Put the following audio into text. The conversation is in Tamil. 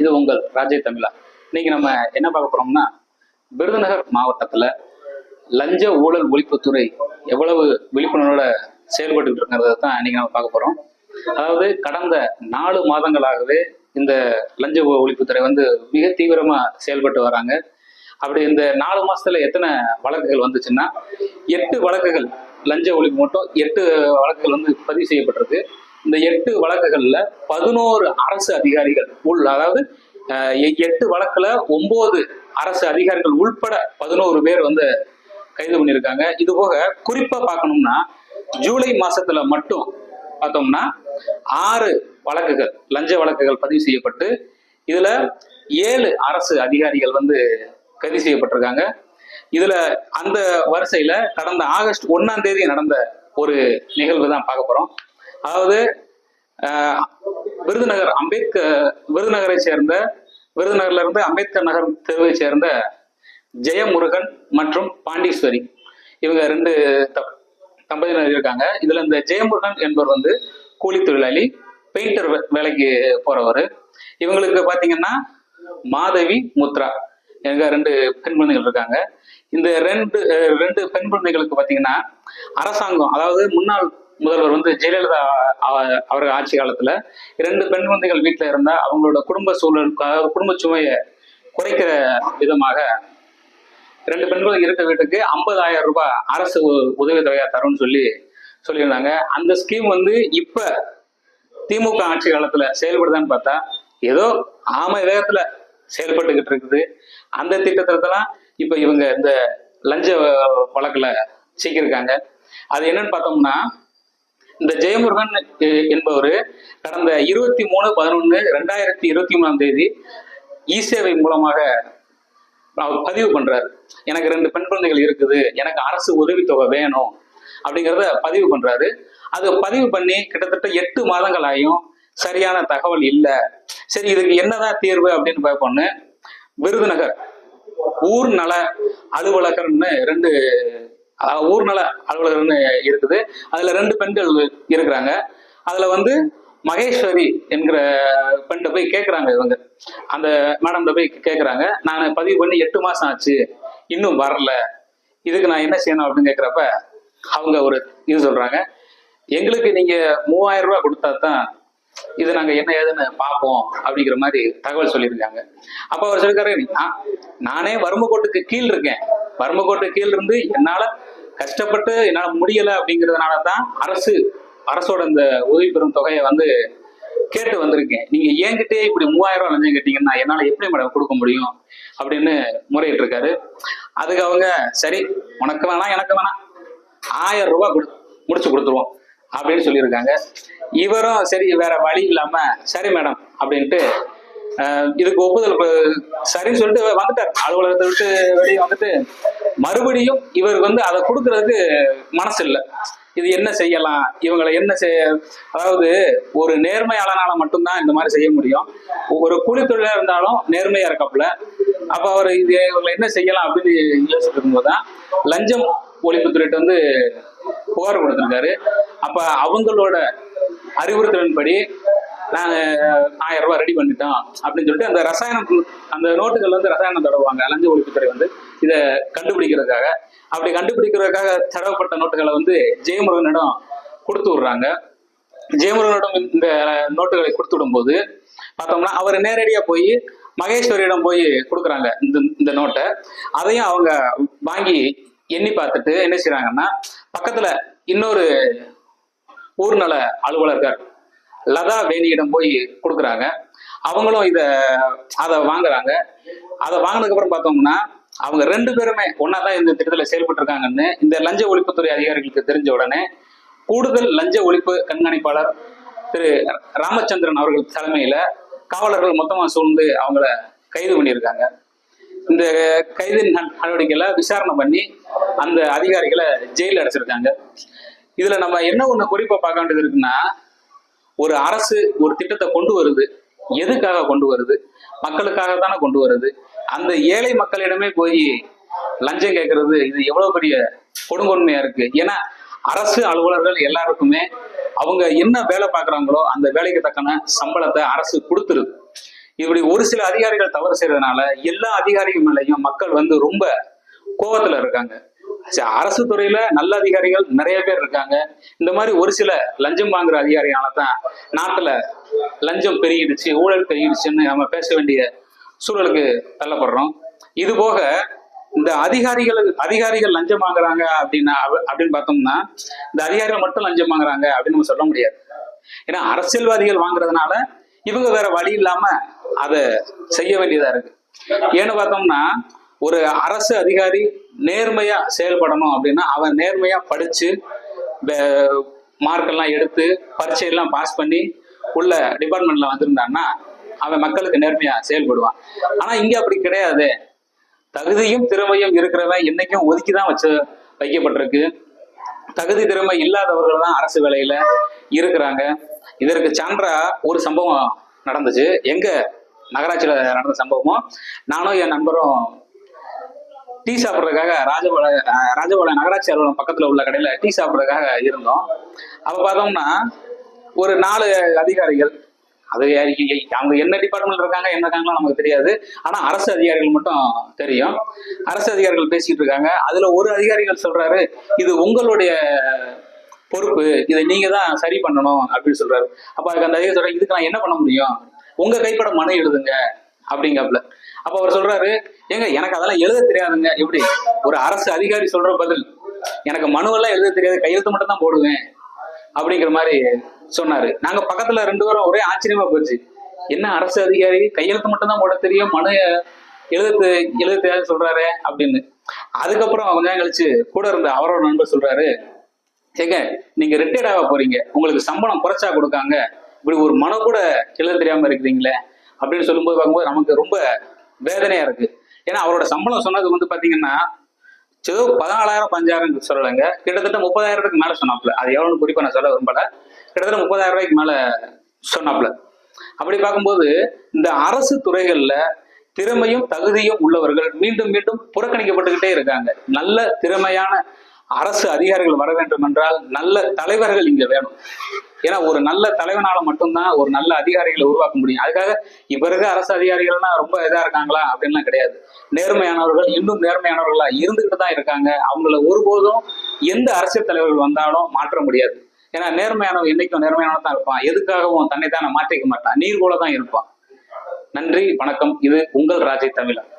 இது உங்கள் ராஜ்ய தமிழா. இன்னைக்கு நம்ம என்ன பார்க்க போறோம்னா விருதுநகர் மாவட்டத்துல லஞ்ச ஊழல் ஒழிப்புத்துறை எவ்வளவு விழிப்புணர்வோட செயல்பட்டு இருக்கிறத தான் இன்னைக்கு நம்ம பார்க்க போறோம். அதாவது கடந்த நாலு மாதங்களாகவே இந்த லஞ்ச ஒழிப்புத்துறை வந்து மிக தீவிரமா செயல்பட்டு வராங்க. அப்படி இந்த நாலு மாசத்துல எத்தனை வழக்குகள் வந்துச்சுன்னா எட்டு வழக்குகள் லஞ்ச ஒழிப்பு மட்டும் எட்டு வழக்குகள் வந்து பதிவு செய்யப்பட்டிருக்கு. இந்த எட்டு வழக்குகள்ல பதினோரு அரசு அதிகாரிகள் உள் அதாவது எட்டு வழக்குல ஒன்பது அரசு அதிகாரிகள் உள்பட பதினோரு பேர் வந்து கைது பண்ணியிருக்காங்க. இது போக குறிப்பா பார்க்கணும்னா ஜூலை மாசத்துல மட்டும் பார்த்தோம்னா ஆறு வழக்குகள் லஞ்ச வழக்குகள் பதிவு செய்யப்பட்டு இதுல ஏழு அரசு அதிகாரிகள் வந்து கைது செய்யப்பட்டிருக்காங்க. இதுல அந்த வரிசையில கடந்த ஆகஸ்ட் ஒன்னாம் தேதி நடந்த ஒரு நிகழ்வு தான் பார்க்க போறோம். அதாவது விருதுநகர் அம்பேத்கர் விருதுநகரை சேர்ந்த விருதுநகர்ல இருந்து அம்பேத்கர் நகர் தெருவை சேர்ந்த ஜெயமுருகன் மற்றும் பாண்டீஸ்வரி. இவங்க ரெண்டு தம்பதியினர் இருக்காங்க. இதுல இந்த ஜெயமுருகன் என்பவர் வந்து கூலி தொழிலாளி பெயிண்டர் வே- வேலைக்கு போறவர். இவங்களுக்கு பாத்தீங்கன்னா மாதவி முத்ரா. எங்க ரெண்டு பெண் குழந்தைகள் இருக்காங்க. இந்த ரெண்டு ரெண்டு பெண் குழந்தைகளுக்கு பாத்தீங்கன்னா அரசாங்கம் அதாவது முன்னாள் முதல்வர் வந்து ஜெயலலிதா அவர்கள் ஆட்சி காலத்துல இரண்டு பெண் குழந்தைகள் வீட்டில் இருந்தா அவங்களோட குடும்ப சூழலுக்காக குடும்ப சுமையை குறைக்கிற விதமாக ரெண்டு பெண்களும் இருக்க வீட்டுக்கு ஐம்பதாயிரம் ரூபாய் அரசு உ- உதவித்தொகையா தரும்னு சொல்லி சொல்லியிருந்தாங்க. அந்த ஸ்கீம் வந்து இப்ப திமுக ஆட்சி காலத்துல செயல்படுதான்னு பார்த்தா ஏதோ ஆமை வேகத்துல செயல்பட்டுக்கிட்டு இருக்குது. அந்த திட்டத்திலாம் இப்ப இவங்க இந்த லஞ்ச வழக்குல சிக்கியிருக்காங்க. அது என்னன்னு பார்த்தோம்னா இந்த ஜெயமுருகன் என்பவர் கடந்த இருபத்தி மூணு பதினொன்று ரெண்டாயிரத்தி இருபத்தி மூணாம் தேதி இ சேவை மூலமாக அவர் பதிவு பண்றாரு. எனக்கு ரெண்டு பெண் குழந்தைகள் இருக்குது எனக்கு அரசு உதவித்தொகை வேணும் அப்படிங்கிறத பதிவு பண்றாரு. அது பதிவு பண்ணி கிட்டத்தட்ட எட்டு மாதங்கள் ஆகியும் சரியான தகவல் இல்லை. சரி இதுக்கு என்னதான் தீர்வு அப்படின்னு பார்ப்போன்னு விருதுநகர் ஊர் நல அலுவலகர்னு ரெண்டு அதாவது ஊர் இருக்குது. அதுல ரெண்டு பெண்கள் இருக்கிறாங்க. அதுல வந்து மகேஸ்வரி என்கிற பெண்கிட்ட போய் கேட்குறாங்க இவங்க. அந்த மேடம்கிட்ட போய் கேட்குறாங்க நான் பதிவு பண்ணி எட்டு மாசம் ஆச்சு. இன்னும் வரல. இதுக்கு நான் என்ன செய்யணும் அப்படின்னு கேட்குறப்ப அவங்க ஒரு இது சொல்றாங்க. எங்களுக்கு நீங்க மூவாயிரம் ரூபாய் கொடுத்தா தான் இது நாங்க என்ன ஏதுன்னு பார்ப்போம் அப்படிங்கிற மாதிரி தகவல் சொல்லியிருக்காங்க. அப்போ அவர் சொல்லிருக்காரு "நான்- நானே வறுமை கோட்டுக்கு கீழ் இருக்கேன். வறுமை கீழ் இருந்து என்னால கஷ்டப்பட்டு என்னால முடியல அப்படிங்கிறதுனால தான் அரசு அரசோட இந்த உதவி பெறும் தொகையை வந்து கேட்டு வந்திருக்கேன். நீங்க என்கிட்டயே இப்படி மூவாயிரம் ரூபாய் லஞ்சம் கேட்டீங்கன்னா என்னால எப்படி மேடம் கொடுக்க முடியும் அப்படின்னு முறையிட்டு இருக்காரு அதுக்கு அவங்க சரி உனக்கு வேணாம் எனக்கு வேணாம். ஆயிரம் ரூபாய் கொடு முடிச்சு கொடுத்துருவோம் அப்படின்னு சொல்லியிருக்காங்க. இவரும் சரி வேற வழி இல்லாம சரி மேடம் அப்படின்ட்டு இதுக்கு ஒப்புதல் சரின்னு சொல்லிட்டு வந்துட்டார். அலுவலகத்தை விட்டு வெளியே வந்துட்டு மறுபடியும் இவருக்கு வந்து அதை கொடுக்கறதுக்கு மனசு இல்லை இது என்ன செய்யலாம்? இவங்களை என்ன செய்ய அதாவது ஒரு நேர்மையாளனால மட்டும்தான் இந்த மாதிரி செய்ய முடியும். ஒரு கூலி தொழிலா இருந்தாலும் நேர்மையா இருக்காப்புல. அப்ப அவர் இது இவங்களை என்ன செய்யலாம் அப்படின்னு யோசிச்சுட்டு இருக்கும்போதுதான் லஞ்சம் ஒழிப்புத்துறையிட்ட வந்து புகார் கொடுத்துருக்காரு. அப்ப அவங்களோட அறிவுறுத்தலின்படி நாங்க ஆயிரம் ரூபாய் ரெடி பண்ணிட்டோம் அப்படின்னு சொல்லிட்டு அந்த ரசாயனம் அந்த நோட்டுகள் வந்து ரசாயனம் தடவுவாங்க. லஞ்ச ஒழிப்புத்துறை வந்து இதை கண்டுபிடிக்கிறதுக்காக. அப்படி கண்டுபிடிக்கிறதுக்காக தடவப்பட்ட நோட்டுகளை வந்து ஜெயமுருகனிடம் கொடுத்து விடுறாங்க. ஜெயமுருகனிடம் இந்த நோட்டுகளை கொடுத்து விடும்போது பார்த்தோம்னா அவர் நேரடியாக போய் மகேஸ்வரியிடம் போய் கொடுக்குறாங்க இந்த இந்த நோட்டை. அதையும் அவங்க வாங்கி எண்ணி பார்த்துட்டு என்ன செய்யறாங்கன்னா பக்கத்துல இன்னொரு ஊர்நல அலுவலர்கள் லதா வேணியிடம் போய் கொடுக்குறாங்க. அவங்களும் இதை அதை வாங்குறாங்க. அதை வாங்கினதுக்கப்புறம் பார்த்தோம்னா அவங்க ரெண்டு பேருமே ஒன்னா தான் இந்த திட்டத்தில் செயல்பட்டு இருக்காங்கன்னு இந்த லஞ்ச ஒழிப்புத்துறை அதிகாரிகளுக்கு தெரிஞ்ச உடனே கூடுதல் லஞ்ச ஒழிப்பு கண்காணிப்பாளர் திரு ராமச்சந்திரன் அவர்கள் தலைமையில காவலர்கள் மொத்தமா சூழ்ந்து அவங்கள கைது பண்ணியிருக்காங்க. இந்த கைது நட- நடவடிக்கையில விசாரணை பண்ணி அந்த அதிகாரிகளை ஜெயில அடைச்சிருக்காங்க. இதுல நம்ம என்ன ஒண்ணு குறிப்பா பார்க்க வேண்டியது இருக்குன்னா ஒரு அரசு ஒரு திட்டத்தை கொண்டு வருது. எதுக்காக கொண்டு வருது? மக்களுக்காக தானே கொண்டு வருது. அந்த ஏழை மக்களிடமே போய் லஞ்சம் கேட்கறது இது எவ்வளவு பெரிய கொடுங்கொன்மையா இருக்கு. ஏன்னா அரசு அலுவலர்கள் எல்லாருக்குமே அவங்க என்ன வேலை பார்க்குறாங்களோ அந்த வேலைக்கு தக்கன சம்பளத்தை அரசு கொடுத்துருது. இப்படி ஒரு சில அதிகாரிகள் தவறு செய்யறதுனால எல்லா அதிகாரிகள் மேலையும் மக்கள் வந்து ரொம்ப கோபத்துல இருக்காங்க. அரசு துறையில நல்ல அதிகாரிகள் நிறைய பேர் இருக்காங்க. இந்த மாதிரி ஒரு சில லஞ்சம் வாங்குற அதிகாரியால தான் நாட்டுல லஞ்சம் பெருகிடுச்சு ஊழல் பெருகிடுச்சுன்னு நம்ம பேச வேண்டிய சூழலுக்கு தள்ளப்படுறோம். இது போக இந்த அதிகாரிகள் அதிகாரிகள் லஞ்சம் வாங்குறாங்க அப்படின்னா அப்படின்னு பார்த்தோம்னா இந்த அதிகாரிகள் மட்டும் லஞ்சம் வாங்குறாங்க அப்படின்னு நம்ம சொல்ல முடியாது. ஏன்னா அரசியல்வாதிகள் வாங்குறதுனால இவங்க வேற வழி இல்லாம அதை செய்ய வேண்டியதா இருக்கு. ஏன்னு பார்த்தோம்னா ஒரு அரசு அதிகாரி நேர்மையா செயல்படணும் அப்படின்னா அவன் நேர்மையா படிச்சு மார்க்கெல்லாம் எடுத்து பரீட்சையெல்லாம் பாஸ் பண்ணி உள்ள டிபார்ட்மெண்ட்ல வந்திருந்தான்னா அவன் மக்களுக்கு நேர்மையா செயல்படுவான். ஆனா இங்க அப்படி கிடையாது. தகுதியும் திறமையும் இருக்கிறவன் என்னைக்கும் ஒதுக்கி தான் வச்சு வைக்கப்பட்டிருக்கு. தகுதி திறமை இல்லாதவர்கள் தான் அரசு வேலையில இருக்கிறாங்க. இதற்கு சான்றா ஒரு சம்பவம் நடந்துச்சு. எங்க நகராட்சியில நடந்த சம்பவமும் நானும் என் நண்பரும் டீ சாப்பிட்றதுக்காக ராஜபாள ராஜபால ராஜபாளையம் நகராட்சி அலுவலகம் பக்கத்துல உள்ள கடையில டீ சாப்பிட்றதுக்காக இருந்தோம். அப்ப பார்த்தோம்னா ஒரு நாலு அதிகாரிகள் அது அவங்க என்ன டிபார்ட்மெண்ட் இருக்காங்க என்ன இருக்காங்களோ நமக்கு தெரியாது. ஆனா அரசு அதிகாரிகள் மட்டும் தெரியும். அரசு அதிகாரிகள் பேசிட்டு இருக்காங்க. அதுல ஒரு அதிகாரிகள் சொல்றாரு இது உங்களுடைய பொறுப்பு. இதை நீங்க தான் சரி பண்ணணும் அப்படின்னு சொல்றாரு. அப்ப அதுக்கு அந்த அதிகாரி சொல்றாரு இதுக்கு நான் என்ன பண்ண முடியும்? உங்க கைப்பட மனு எழுதுங்க. அப்படிங்கப்பல. அப்ப அவர் சொல்றாரு ஏங்க எனக்கு அதெல்லாம் எழுத தெரியாதுங்க. எப்படி? ஒரு அரசு அதிகாரி சொல்ற பதில். எனக்கு மனுவெல்லாம் எழுத தெரியாது. கையெழுத்து மட்டும் தான் போடுவேன். அப்படிங்கிற மாதிரி சொன்னாரு. நாங்க பக்கத்துல ரெண்டு பேரும் ஒரே ஆச்சரியமா போச்சு. என்ன அரசு அதிகாரி? கையெழுத்து மட்டும் தான் போட தெரியும். மனு எழுதத்து எழுத தெரியாது சொல்றாரு. அப்படின்னு. அதுக்கப்புறம் கொஞ்ச நேரம் கழிச்சு கூட இருந்த அவரோட நண்பர் சொல்றாரு ஏங்க நீங்க ரிட்டையர்ட் ஆக போறீங்க. உங்களுக்கு சம்பளம் குறைச்சா கொடுக்காங்க. இப்படி ஒரு மனு கூட எழுத தெரியாம இருக்கிறீங்களே. அப்படின்னு சொல்லும்போது பார்க்கும்போது நமக்கு ரொம்ப வேதனையா இருக்கு. ஏன்னா அவரோட சம்பளம் சொன்னது வந்து பாத்தீங்கன்னா ஏதோ பதினாலாயிரம் பஞ்சாயிரம் சொல்லலைங்க. கிட்டத்தட்ட முப்பதாயிரத்துக்கு மேல சொன்னாப்ல அது எவ்வளவு குறிப்பா நான் சொல்ல விரும்பல. கிட்டத்தட்ட முப்பதாயிரம் ரூபாய்க்கு மேல சொன்னாப்ல அப்படி பார்க்கும்போது இந்த அரசு துறைகள்ல திறமையும் தகுதியும் உள்ளவர்கள் மீண்டும் மீண்டும் புறக்கணிக்கப்பட்டுக்கிட்டே இருக்காங்க. நல்ல திறமையான அரசு அதிகாரிகள் வர வேண்டும் என்றால் நல்ல தலைவர்கள் இங்க வேணும். ஏன்னா ஒரு நல்ல தலைவனால மட்டும்தான் ஒரு நல்ல அதிகாரிகளை உருவாக்க முடியும். அதுக்காக இப்ப இருக்க அரசு அதிகாரிகள்லாம் ரொம்ப இதா இருக்காங்களா? அப்படின்லாம் கிடையாது. நேர்மையானவர்கள் இன்னும் நேர்மையானவர்களா இருந்துகிட்டு தான் இருக்காங்க. அவங்கள ஒருபோதும் எந்த அரசியல் தலைவர்கள் வந்தாலும் மாற்ற முடியாது. ஏன்னா நேர்மையானவன் என்னைக்கும் நேர்மையானவன் தான் இருப்பான். எதுக்காகவும் தன்னை தானே மாற்றிக்க மாட்டான். நீர் கூட தான் இருப்பான். நன்றி வணக்கம். இது உங்கள் ராஜை தமிழன்